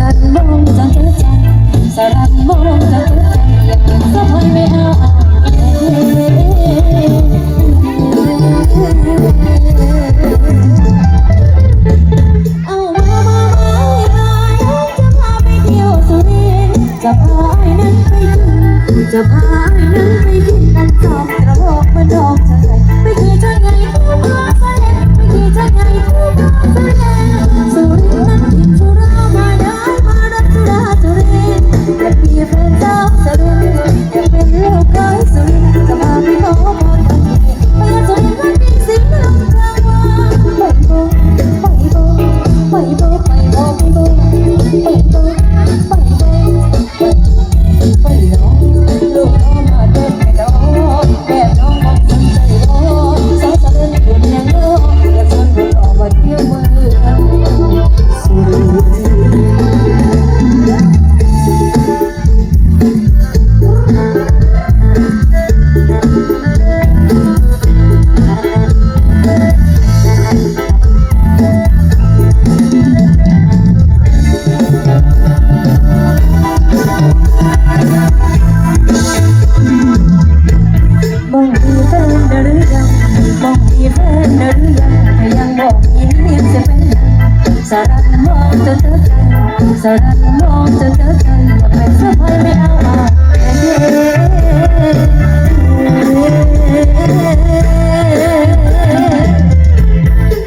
รันมงจะเจอใจสรันมงจะเจอใจจะพอยไม่เอาจะพาไอ้นั้นไปกินจะพาไอ้นั้นไปกินนั่นจบ สรันลองจะเจอใจอย่าเป็นสะพายไม่เอาอา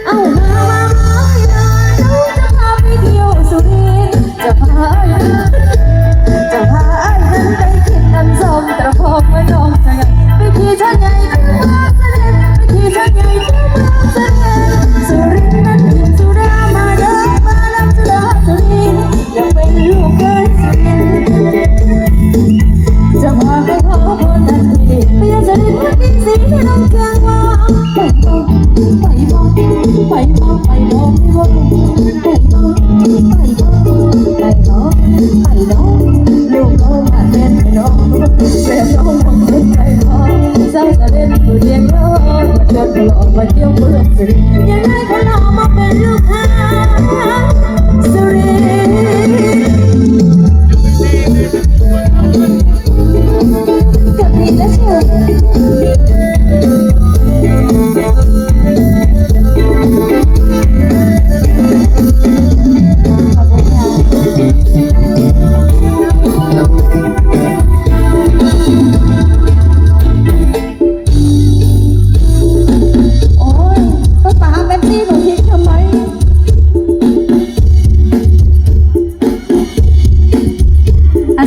เอมาไม่ได้ลูจะพาไปเที่ยวสุรินทร์จะพาจะพาไอ้นั้นไปกินน้ำส้มตะพงไม่ลงจะไงไปขี่ช้างใหญ่ที่มาอเสด็จไปขี่ช้างใหญ่ที่มาเสด็จ อกมาเที่ยวเมืองสิยังไงก็รอมาเป็นลูกค้า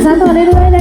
สั้นต่อเรื่อยๆ